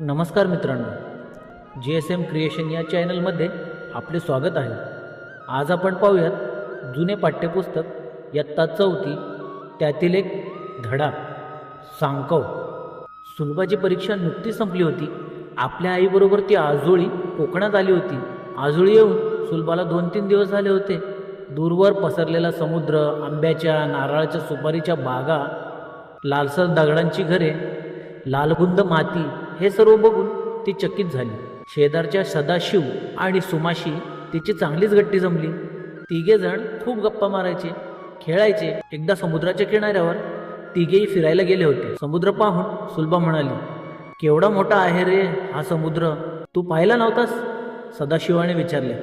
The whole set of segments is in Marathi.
नमस्कार मित्रांनो. जी एस एम क्रिएशन या चॅनलमध्ये आपले स्वागत आहे. आज आपण पाहूयात जुने पाठ्यपुस्तक इयत्ता चौथी त्यातील एक धडा सांकव. सुलभाची परीक्षा नुकतीच संपली होती. आपल्या आईबरोबर ती आजोळी कोकणात आली होती. आजोळी येऊन सुलभाला दोन तीन दिवस झाले होते. दूरवर पसरलेला समुद्र आंब्याच्या नारळाच्या सुपारीच्या बागा लालसर दगडांची घरे लालगुंद माती हे सर्व बघून ती चकित झाली. शेजारच्या सदाशिव आणि सुमाशी तिची चांगलीच गट्टी जमली. तिघे जण खूप गप्पा मारायचे खेळायचे. एकदा समुद्राच्या किनाऱ्यावर तिघेही फिरायला गेले होते. समुद्र पाहून सुलभा म्हणाली केवढा मोठा आहे रे हा समुद्र. तू पाहिला नव्हतास? सदाशिवाने विचारले.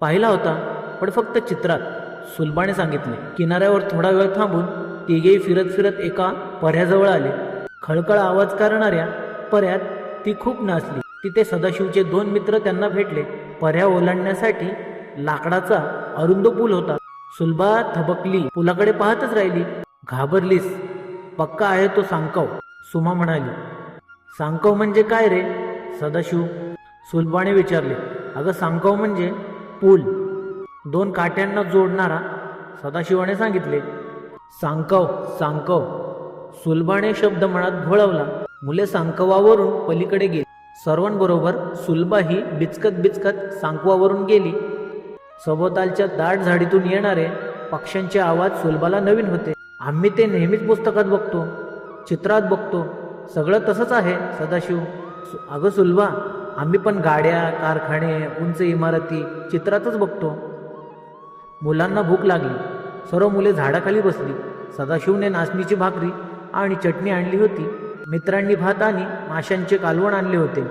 पाहिला होता पण फक्त चित्रात सुलभाने सांगितले. किनाऱ्यावर थोडा वेळ थांबून तिघेही फिरत फिरत एका पर्याजवळ आले. खळखळ आवाज करणाऱ्या पर्यात ती खूप नाचली. तिथे सदाशिवचे दोन मित्र त्यांना भेटले. पर्या ओलांडण्यासाठी लाकडाचा अरुंद पूल होता. सुलभा थबकली. पुलाकडे पाहतच राहिली. घाबरलीस. पक्का आहे तो सांकव सुमा म्हणाली. सांकव म्हणजे काय रे? सदाशिव सुलभाने विचारले. अगं सांकव म्हणजे पूल. दोन काट्यांना जोडणारा सदाशिवाने सांगितले. सांकव सांकव सुलभाने शब्द मनात घोळवला. मुले सांकवावरून पलीकडे गेली. सर्वांबरोबर सुलभा ही बिचकत बिचकत सांकवावरून गेली. सभोवतालच्या दाट झाडीतून येणारे पक्ष्यांचे आवाज सुलभाला नवीन होते. आम्ही ते नेहमीच पुस्तकात बघतो चित्रात बघतो. सगळं तसंच आहे सदाशिव. अगं सुलभा आम्ही पण गाड्या कारखाने उंच इमारती चित्रातच बघतो. मुलांना भूक लागली. सर्व मुले झाडाखाली बसली. सदाशिवने नाचणीची भाकरी आणि चटणी आणली होती. मित्रांनी भात आणि माशांचे कालवण आणले होते.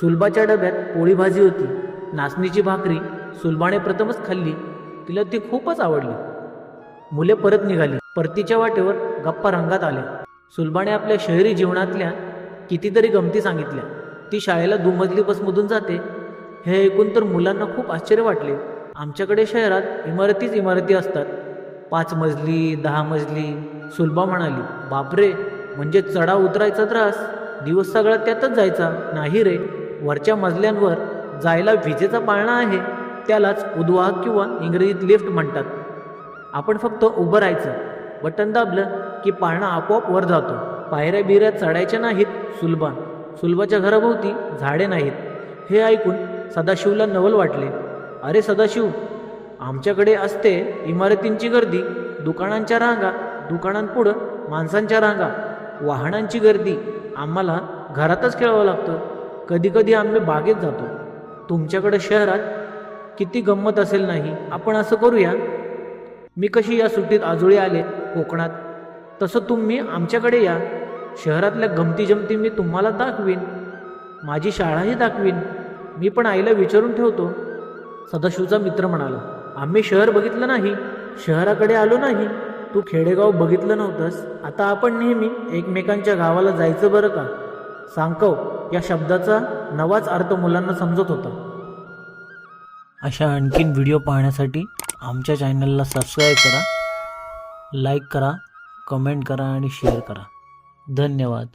सुलभाच्या डब्यात पोळी भाजी होती. नाचणीची भाकरी सुलभाने प्रथमच खाल्ली. तिला ती खूपच आवडली. मुले परत निघाली. परतीच्या वाटेवर गप्पा रंगात आल्या. सुलभाने आपल्या शहरी जीवनातल्या कितीतरी गमती सांगितल्या. ती शाळेला दुमजली बसमधून जाते. हे ऐकून तर मुलांना खूप आश्चर्य वाटले. आमच्याकडे शहरात इमारतीच इमारती असतात. पाच मजली दहा मजली सुलभा म्हणाली बापरे! म्हणजे चढा उतरायचा त्रास. दिवस सगळा त्यातच जायचा. नाही रे. वरच्या मजल्यांवर जायला विजेचा पाळणा आहे. त्यालाच उद्वाहक किंवा इंग्रजीत लिफ्ट म्हणतात. आपण फक्त उभं राहायचं. बटन दाबलं की पाळणा आपोआप वर जातो. पायऱ्या बिऱ्या चढायच्या नाहीत सुलभा. सुलभाच्या घराभोवती झाडे नाहीत. हे ऐकून सदाशिवला नवल वाटले. अरे सदाशिव आमच्याकडे असते इमारतींची गर्दी दुकानांच्या रांगा दुकानांपुढं माणसांच्या रांगा. वाहनांची गर्दी. आम्हाला घरातच खेळावं लागतं. कधीकधी आम्ही बागेत जातो. तुमच्याकडे शहरात किती गंमत असेल नाही आपण असं करूया. मी कशी या सुट्टीत आजोळी आले कोकणात? तसं तुम्ही आमच्याकडे या. शहरातल्या गमती जमती मी तुम्हाला दाखवीन. माझी शाळाही दाखवीन. मी पण आईला विचारून ठेवतो. सदाशिवचा मित्र म्हणाला आम्ही शहर बघितलं नाही. शहराकडे आलो नाही. तू खेडेगाव बघितलं नव्हतंस? आता आपण नेहमी एकमेकांच्या गावाला जायचं बरं का? सांकव या शब्दाचा नवाच अर्थ मुलांना समजत होता. अशा आणखीन व्हिडिओ पाहण्यासाठी आमच्या चॅनलला सबस्क्राईब करा लाईक करा कमेंट करा आणि शेअर करा. धन्यवाद.